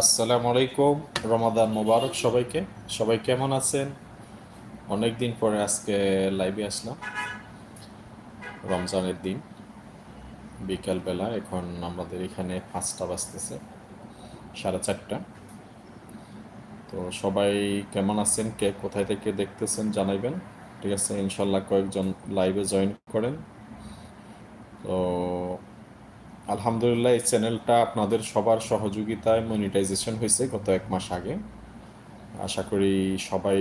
আসসালামু আলাইকুম, রমাদান মোবারক সবাইকে। সবাই কেমন আছেন? অনেক দিন পরে আজকে লাইভে আসলাম। রমজানের দিন বিকালবেলা এখন আমাদের এখানে পাঁচটা বাজতেছে, সাড়ে চারটা। তো সবাই কেমন আছেন? কে কোথায় থেকে দেখতেছেন জানাইবেন। ঠিক আছে, ইনশাল্লাহ কয়েকজন লাইভে জয়েন করেন। তো আলহামদুলিল্লাহ, এই চ্যানেলটা আপনাদের সবার সহযোগিতায় মনিটাইজেশন হয়েছে গত এক মাস আগে। আশা করি সবাই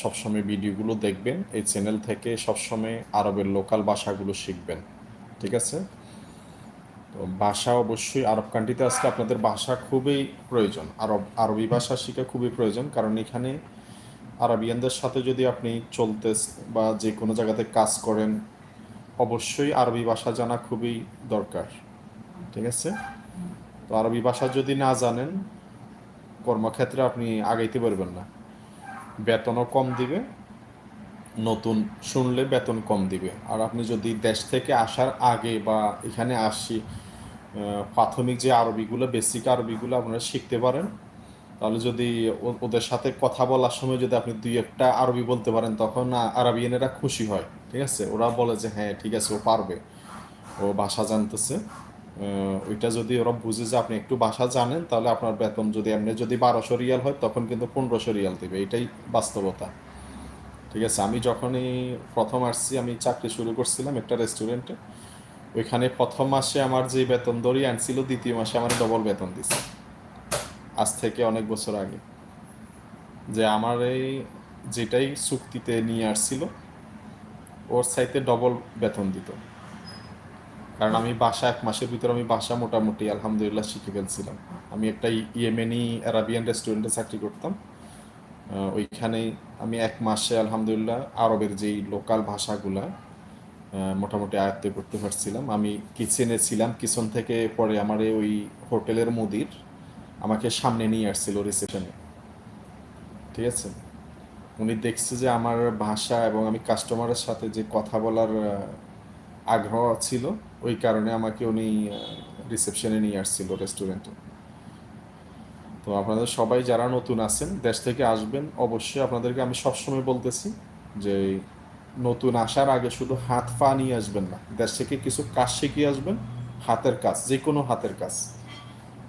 সবসময় ভিডিওগুলো দেখবেন, এই চ্যানেল থেকে সবসময় আরবের লোকাল ভাষাগুলো শিখবেন, ঠিক আছে? তো ভাষা অবশ্যই, আরব কান্ট্রিতে আসলে আপনাদের ভাষা খুবই প্রয়োজন। আরব, আরবি ভাষা শেখা খুবই প্রয়োজন, কারণ এখানে আরবিয়ানদের সাথে যদি আপনি চলতে বা যে কোনো জায়গাতে কাজ করেন অবশ্যই আরবি ভাষা জানা খুবই দরকার, ঠিক আছে? তো আরবি ভাষা যদি না জানেন, কর্মক্ষেত্রে আপনি আগাইতে পারবেন না। বেতনও কম দিবে, নতুন শুনলে বেতন কম দিবে। আর আপনি যদি দেশ থেকে আসার আগে বা এখানে আসি প্রাথমিক যে আরবিগুলো, বেসিক আরবিগুলো আপনারা শিখতে পারেন, তাহলে যদি ওদের সাথে কথা বলার সময় যদি আপনি দুই একটা আরবি বলতে পারেন, তখন আরবিয়ানেরা খুশি হয়। ঠিক আছে? ওরা বলে যে হ্যাঁ ঠিক আছে, ও পারবে। ও ভাষা জানতেছে। ওইটা যদি ওরা বুঝে যে আপনি একটু ভাষা জানেন, তাহলে আপনার বেতন যদি এমনি যদি বারোশো রিয়াল হয়, তখন কিন্তু পনেরোশো রিয়াল দেবে। এটাই বাস্তবতা। ঠিক আছে? আমি যখনই প্রথম আসছি, আমি চাকরি শুরু করছিলাম একটা রেস্টুরেন্টে। ওইখানে প্রথম মাসে আমার যে বেতন দড়ি আনছিল, দ্বিতীয় মাসে আমার ডবল বেতন দিছে। আজ থেকে অনেক বছর আগে। যে আমার এই যেটাই চুক্তিতে নিয়ে আসছিল ওর সাইতে ডবল বেতন দিত। কারণ আমি বাসা এক মাসের ভিতরে আমি বাসা মোটামুটি, আলহামদুলিল্লাহ, শিখে ফেলছিলাম। আমি একটা ইয়েমেনি আরাবিয়ান রেস্টুরেন্টে চাকরি করতাম। ওইখানে আমি এক মাসে, আলহামদুলিল্লাহ, আরবের যেই লোকাল ভাষাগুলা মোটামুটি আয়ত্ত করতে পারছিলাম। আমি কিচেনে ছিলাম কিচেন থেকে পরে আমার ওই হোটেলের মুদির আমাকে সামনে নিয়ে আসছিল রিসেপশনে ঠিক আছে? উনি দেখছে যে আমার ভাষা এবং আমি কাস্টমারের সাথে যে কথা বলার আগ্রহ ছিল, ওই কারণে আমাকে উনি রিসেপশনে নিয়ে আসছিল রেস্টুরেন্টে তো আপনাদের সবাই যারা নতুন আছেন, দেশ থেকে আসবেন, অবশ্যই আপনাদেরকে আমি সবসময় বলতেছি যে নতুন আসার আগে শুধু হাত পা নিয়ে আসবেন না, দেশ থেকে কিছু কাজ শিখিয়ে আসবেন, হাতের কাজ যে কোনো হাতের কাজ।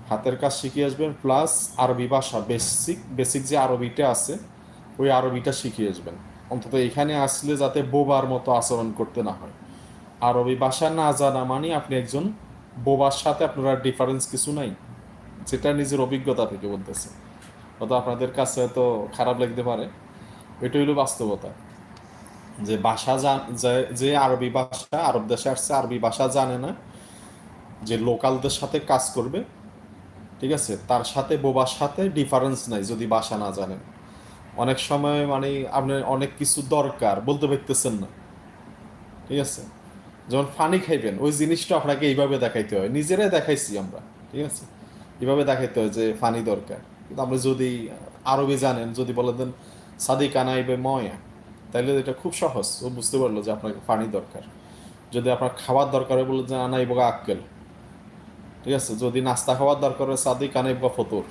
হাতের কাজ শিখিয়ে আসবেন প্লাস আরবি ভাষা বেসিক বেসিক যে আরবিটা আছে ওই আরবিটা শিখিয়ে আসবেন। অন্তত এখানে আসলে যাতে বোবার মতো আচরণ করতে না হয়। আরবি ভাষা না জানা মানে আপনি একজন বোবার সাথে আপনার ডিফারেন্স কিছু নাই। যেটা নিজের অভিজ্ঞতা থেকে বলতেছে। হয়তো আপনাদের কাছে হয়তো খারাপ লাগতে পারে। এটা হইল বাস্তবতা। যে ভাষা যে আরবি ভাষা, আরব দেশে আসছে, আরবি ভাষা জানে না। যে লোকালদের সাথে কাজ করবে। ঠিক আছে? তার সাথে বোবার সাথে ডিফারেন্স নাই যদি ভাষা না জানেন। অনেক সময় মানে আপনার অনেক কিছু দরকার, বলতে পারতেছেন না। ঠিক আছে? যেমন ফানি খাইবেন, ওই জিনিসটা আপনাকে এইভাবে দেখাইতে হয়। নিজেরাই দেখাইছি আমরা, ঠিক আছে? এভাবে দেখাইতে হয় যে ফানি দরকার। কিন্তু আপনি যদি আরবি জানেন, যদি বলে দেন, সাদিক আনাইবে ময়া তাহলে এটা খুব সহজ। ও বুঝতে পারল যে আপনাকে পানি দরকার। যদি আপনার খাবার দরকার হয়, বলে যে আনাইব আক্কেল ঠিক আছে? যদি নাস্তা খাওয়ার দরকার হয়, সাদিক আনাইব ফতুর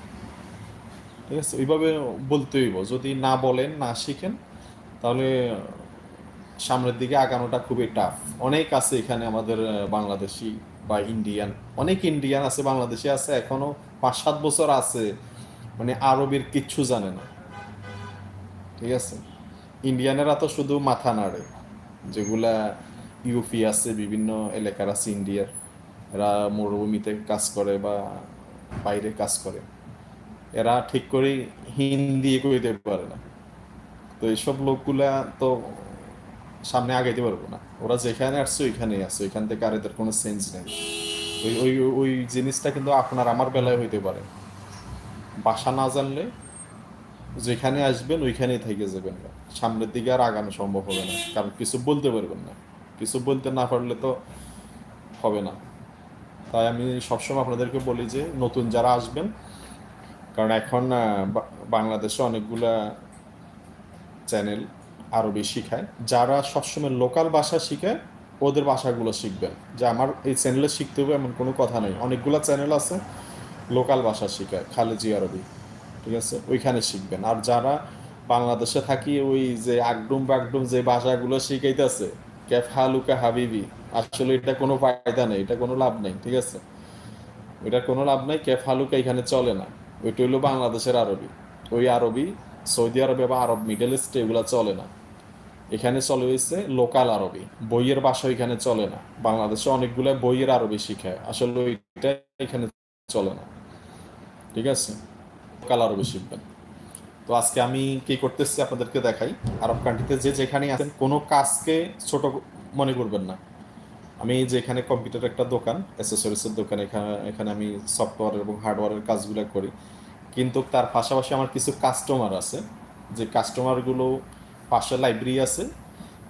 ঠিক আছে? ওইভাবে বলতে হইব। যদি না বলেন, না শিখেন, তাহলে সামনের দিকে আগানোটা খুবই টাফ অনেক আছে এখানে আমাদের বাংলাদেশি বা ইন্ডিয়ান অনেক ইন্ডিয়ান আছে, বাংলাদেশে আছে, এখনও পাঁচ সাত বছর আছে। মানে আরবির কিচ্ছু জানে না। ঠিক আছে? ইন্ডিয়ানেরা তো শুধু মাথা নাড়ে। যেগুলা ইউপি আছে, বিভিন্ন এলাকার আছে ইন্ডিয়ার এরা মরুভূমিতে কাজ করে বা বাইরে কাজ করে। এরা ঠিক করে হিন্দি কইতে পারে না। তো এইসব লোকগুলা তো সামনে আগাইতে পারব না। ওরা যেখানে আসছে ওইখানেই আছে, ওইখান থেকে আর এদের কোনো সেন্স নেই। ওই ওই ওই জিনিসটা কিন্তু আপনার আমার বেলায় হইতে পারে। বাসা না জানলে যেখানে আসবেন ওইখানেই থেকে যাবেন। সামনের দিকে আর আগানো সম্ভব হবে না, কারণ কিছু বলতে পারবেন না। কিছু বলতে না পারলে তো হবে না। তাই আমি সবসময় আপনাদেরকে বলি যে, নতুন যারা আসবেন কারণ এখন বাংলাদেশে অনেকগুলা চ্যানেল আরবি শিখায় যারা সবসময় লোকাল ভাষা শিখে, ওদের ভাষাগুলো শিখবেন। যে আমার এই চ্যানেলে শিখতে হবে এমন কোনো কথা নেই। অনেকগুলো চ্যানেল আছে লোকাল ভাষা শিখায়, খালেজি আরবি, ঠিক আছে? ওইখানে শিখবেন। আর যারা বাংলাদেশে থাকি, ওই যে আগডুম বাগডুম যে ভাষাগুলো শিখাইতেছে ক্যাফ হালুকা হাবিবি, আসলে এটা কোনো ফায়দা নেই, এটা কোনো লাভ নেই, ঠিক আছে? ওইটার কোনো লাভ নেই ক্যাফ হালুকা এখানে চলে না। ওইটা হইল বাংলাদেশের আরবি। ওই আরবি, সৌদি আরবে বা আরব মিডল ইস্টে এগুলো চলে না। এখানে চলে হয়েছে লোকাল আরবি। বইয়ের ভাষা এখানে চলে না। বাংলাদেশে অনেকগুলো বইয়ের আরবি শিখায়। আসলে ওইটা এখানে চলে না। ঠিক আছে? লোকাল আরবি শিখবেন। তো আজকে আমি কি করতেছি আপনাদেরকে দেখাই। আরব কান্ট্রিতে যে যেখানে আছেন, কোনো কাজকে ছোট মনে করবেন না। আমি যে এখানে কম্পিউটার একটা দোকান অ্যাসেসরিজের দোকান, এখানে এখানে আমি সফটওয়্যার এবং হার্ডওয়্যারের কাজগুলো করি। কিন্তু তার পাশাপাশি আমার কিছু কাস্টমার আছে, যে কাস্টমারগুলো পাশে লাইব্রেরি আছে,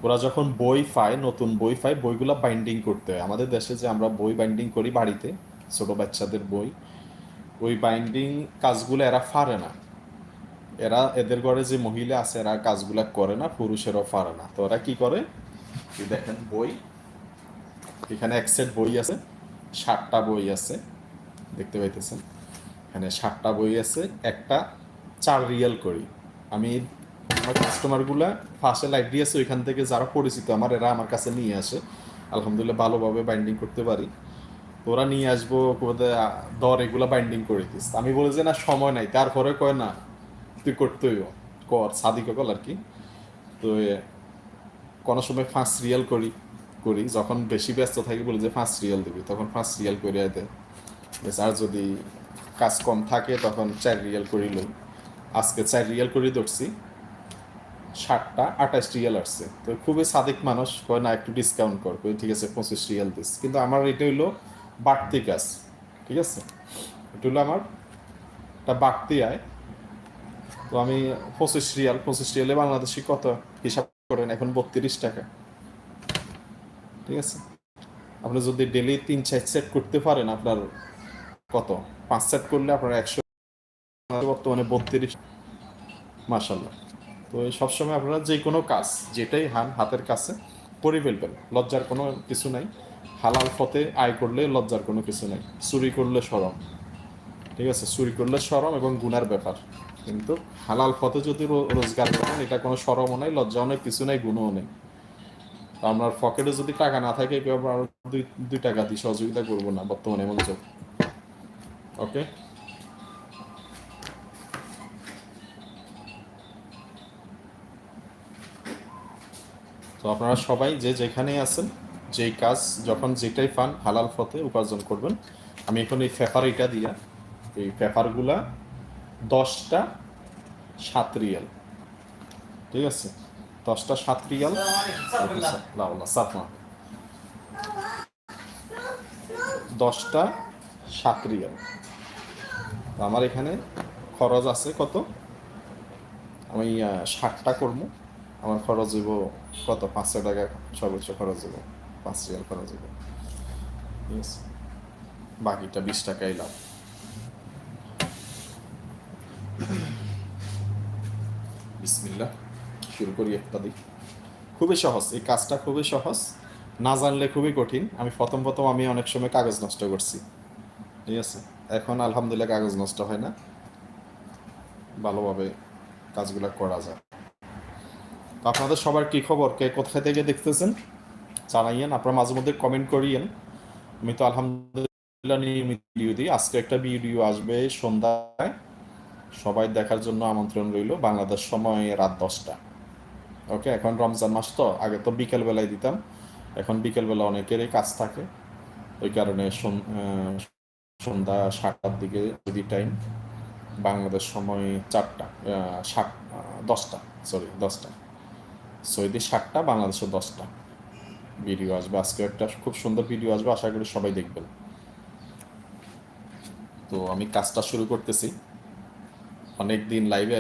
ওরা যখন বই পায়, নতুন বই পায়, বইগুলো বাইন্ডিং করতে হয়। আমাদের দেশে যে আমরা বই বাইন্ডিং করি বাড়িতে, ছোট বাচ্চাদের বই, ওই বাইন্ডিং কাজগুলো এরা পারে না। এরা, এদের ঘরে যে মহিলা আছে, এরা কাজগুলো করে না, পুরুষেরও পারে না। তো ওরা কি করে? দেখেন, বই এখানে এক সেট বই আছে ষাটটা বই আছে, দেখতে পাইতেছেন। এখানে ষাটটা বই আছে, একটা চার রিয়াল করি। আমি আমার কাস্টমারগুলা ফার্স্টে লাইব্রেরি আছে ওইখান থেকে যারা পরিচিত আমার, এরা আমার কাছে নিয়ে আসে। আলহামদুলিল্লাহ ভালোভাবে বাইন্ডিং করতে পারি। ওরা নিয়ে আসব দর এগুলা বাইন্ডিং করে দিস আমি বলি যে, না, সময় নাই। তারপরে কয়, না, তুই করতেই কর, সাদিক কল আর কি। তো কোনো সময় ফার্স্ট রিয়াল করি। করি, যখন বেশি ব্যস্ত থাকি বলি যে ফার্স্ট রিয়াল দিবি, তখন ফার্স্ট রিয়াল করে দেয়। আর যদি কাজ কম থাকে, তখন চার রিয়াল করি লই। আজকে চার রিয়াল করে ধরছি ষাটটা আঠাশ রিয়াল আসছে। তো খুবই সাদিক মানুষ, কয়, না, একটু ডিসকাউন্ট কর। কই ঠিক আছে, পঁচিশ রিয়াল দিস। কিন্তু আমার এটা হইল বাড়তি কাজ, ঠিক আছে? এটা হলো আমার একটা বাড়তি আয়। তো আমি পঁচিশ রিয়াল পঁচিশ রিয়ালে বাংলাদেশি কত হিসাব করেন? এখন বত্রিশ টাকা। ঠিক আছে? আপনি যদি ডেলি তিন চার সেট করতে পারেন, আপনার কত? পাঁচ সেট করলে আপনার একশো বর্তমানে বত্রিশ। মাসাল্লাহ তো সবসময় আপনারা যে কোনো কাজ, যেটাই হান হাতের কাছে, করে ফেলবেন। লজ্জার কোনো কিছু নাই। হালাল পথে আয় করলে লজ্জার কোনো কিছু নাই। চুরি করলে সরম। ঠিক আছে? চুরি করলে সরম এবং গুনার ব্যাপার। কিন্তু হালাল পথে যদি রোজগার করেন, এটা কোনো সরমও নাই, লজ্জাও নেই, কিছু নেই, গুণও নেই। আপনার পকেটে যদি টাকা না থাকে, কেউ আবার দুই দুই টাকা দিয়ে সহযোগিতা করব না, বর্তমানে এমন চোখ ওকে তো আপনারা সবাই যে যেখানেই আছেন, যেই কাজ, যখন যেটাই পান, হালাল পথে উপার্জন করবেন। আমি এখন এই পেপার এটা দিয়া, এই পেপারগুলা দশটা সাত রিয়াল। ঠিক আছে? দশটা সাত রিয়াল। লাউলা সাফা দশটা সাত রিয়াল। আমার এখানে খরচ আছে কত? আমি ষাটটা করব। আমার খরচ হইব কত? পাঁচশো টাকা সর্বোচ্চ খরচ হইব। পাঁচ রিয়াল খরচ হইব। ঠিক আছে। বাকিটা বিশ টাকাই লাভ। বিসমিল্লাহ। শুরু করি দিক। খুবই সহজ, এই কাজটা খুবই সহজ, না জানলে খুবই কঠিন। আমি প্রথম প্রথম আমি অনেক সময় কাগজ নষ্ট করছি। ঠিক আছে? এখন আলহামদুলিল্লাহ কাগজ নষ্ট হয় না। ভালোভাবে কাজগুলো করা যায়। তো আপনাদের সবার কি খবর? কে কোথায় থেকে দেখতেছেন? জানাইয়েন, আপনারা মাঝে মধ্যে কমেন্ট করিয়েন। আমি তো আলহামদুলিল্লাহ নিয়মিত ভিডিও দিই। আজকে একটা ভিডিও আসবে সন্ধ্যায়। সবাই দেখার জন্য আমন্ত্রণ রইল। বাংলাদেশ সময় রাত দশটা। ওকে এখন রমজান মাস তো, আগে তো বিকেল বেলায় দিতাম। এখন বিকেল বেলা অনেকেরই কাজ থাকে। ওই কারণে সন- সন্ধ্যা সাতটার দিকে যদি টাইম বাংলাদেশ সময় চারটা সাত দশটা সরি দশটা। সৌদি সাতটা, বাংলাদেশে দশটা। ভিডিও আসবে, আজকে একটা খুব সুন্দর ভিডিও আসবে, আশা করি সবাই দেখবেন। তো আমি কাজটা শুরু করতেছি। অনেক দিন লাইভে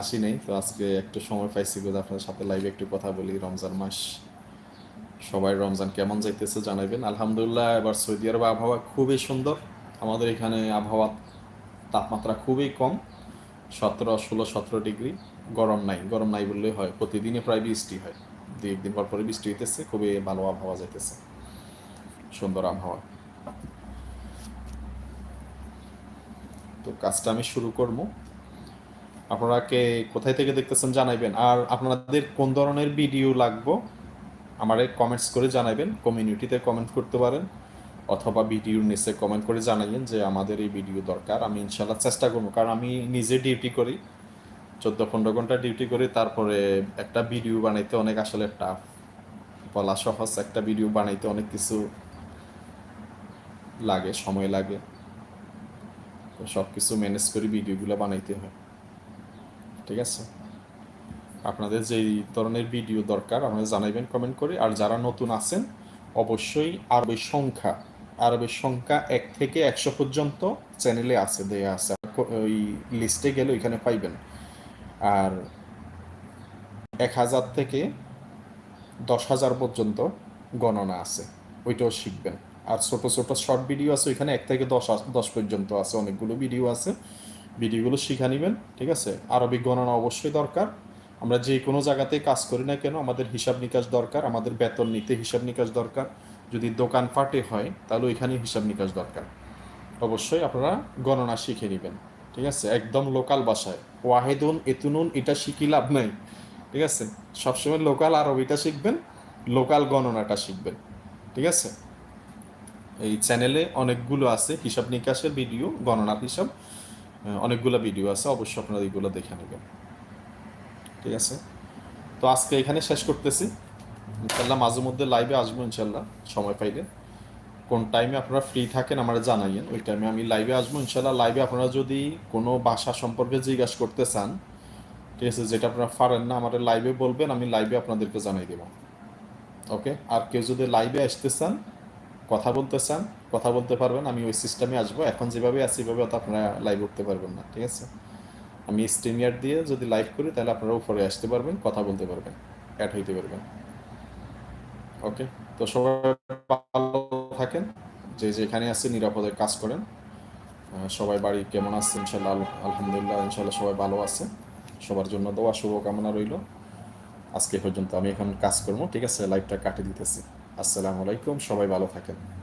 আসি নাই, তো আজকে একটু সময় পাইছি বোধ আপনাদের সাথে লাইভে একটু কথা বলি, রমজান মাস। সবাই রমজান কেমন যাইতেছে জানাবেন আলহামদুলিল্লাহ, এবার সৌদি আরব আবহাওয়া খুবই সুন্দর। আমাদের এখানে আবহাওয়া তাপমাত্রা খুবই কম, সতেরো, ষোলো, সতেরো ডিগ্রি। গরম নাই গরম নাই বললেই হয়। প্রতিদিনে প্রায় বৃষ্টি হয়। দুই একদিন পর পরে বৃষ্টি হইতেছে, খুবই ভালো আবহাওয়া যাইতেছে। সুন্দর আবহাওয়া। তো কাজটা আমি শুরু করব। আপনারা কে কোথায় থেকে দেখতেছেন জানাইবেন। আর আপনাদের কোন ধরনের ভিডিও লাগবো, আমারে কমেন্টস করে জানাবেন কমিউনিটিতে কমেন্ট করতে পারেন, অথবা ভিডিওর নিচে কমেন্ট করে জানাইবেন যে আমাদের এই ভিডিও দরকার। আমি ইনশাল্লাহ চেষ্টা করব, কারণ আমি নিজে ডিউটি করি চোদ্দ পনেরো ঘণ্টা ডিউটি করি, তারপরে একটা ভিডিও বানাইতে অনেক আসলে টাফ বলা সহজ, একটা ভিডিও বানাইতে অনেক কিছু লাগে, সময় লাগে। সব কিছু ম্যানেজ করে ভিডিওগুলো বানাইতে হয়। ঠিক আছে? আপনাদের যেই ধরনের ভিডিও দরকার, আপনারা জানাইবেন কমেন্ট করে। আর যারা নতুন আছেন, অবশ্যই আরবের সংখ্যা আরবের সংখ্যা এক থেকে একশো পর্যন্ত চ্যানেলে আছে, দেয়া আছে। ওই লিস্টে গেলে ওইখানে পাইবেন। আর এক হাজার থেকে দশ হাজার পর্যন্ত গণনা আছে। ওইটাও শিখবেন। আর ছোট ছোট শর্ট ভিডিও আছে, ওইখানে এক থেকে দশ দশ পর্যন্ত আছে, অনেকগুলো ভিডিও আছে। ভিডিওগুলো শিখে নেবেন, ঠিক আছে? আরবিক গণনা অবশ্যই দরকার। আমরা যে কোনো জায়গাতে কাজ করি না কেন, আমাদের হিসাব নিকাশ দরকার, আমাদের বেতন নিতে হিসাব নিকাশ দরকার। যদি দোকান ফাটে হয়, তাহলে ওইখানে হিসাব নিকাশ দরকার। অবশ্যই আপনারা গণনা শিখে নেবেন, ঠিক আছে? একদম লোকাল ভাষায়। ওয়াহেদুন, এতুনুন, এটা শিখি লাভ নাই, ঠিক আছে? সবসময় লোকাল আরবিটা শিখবেন, লোকাল গণনাটা শিখবেন, ঠিক আছে? এই চ্যানেলে অনেকগুলো আছে, হিসাব নিকাশের ভিডিও, গণনার হিসাব। অনেকগুলো ভিডিও আছে, অবশ্যই আপনারা এইগুলো দেখে নেবেন। ঠিক আছে? তো আজকে এখানে শেষ করতেছি। ইনশাল্লাহ মাঝে মধ্যে লাইভে আসব ইনশাল্লাহ সময় পাইলে। কোন টাইমে আপনারা ফ্রি থাকেন আমার জানাইয়েন, ওই টাইমে আমি লাইভে আসব ইনশাল্লাহ লাইভে আপনারা যদি কোনো ভাষা সম্পর্কে জিজ্ঞাসা করতে চান, ঠিক আছে, যেটা আপনারা পারেন না আমাদের লাইভে বলবেন, আমি লাইভে আপনাদেরকে জানাই দেবো। ওকে আর কেউ যদি লাইভে আসতে চান, কথা বলতে চান কথা বলতে পারবেন, আমি ওই সিস্টেমে আসব। এখন যেভাবে আছি সেভাবে তো আপনারা লাইভ উঠতে পারবেন না, ঠিক আছে? আমি স্ট্রিমিয়ার দিয়ে যদি লাইভ করি, তাহলে আপনারা উপরে আসতে পারবেন, কথা বলতে পারবেন অ্যাড হইতে পারবেন। ওকে তো সবাই ভালো থাকেন, যে যেখানে আছে নিরাপদে কাজ করেন। সবাই বাড়ি কেমন আছে ইনশাল্লাহ আল- আলহামদুলিল্লাহ ইনশাল্লাহ সবাই ভালো আছে। সবার জন্য দোয়া, শুভকামনা রইল। আজকে পর্যন্ত আমি এখন কাজ করব, ঠিক আছে? লাইভটা কাটিয়ে দিতেছি। আসসালামু আলাইকুম, সবাই ভালো থাকেন।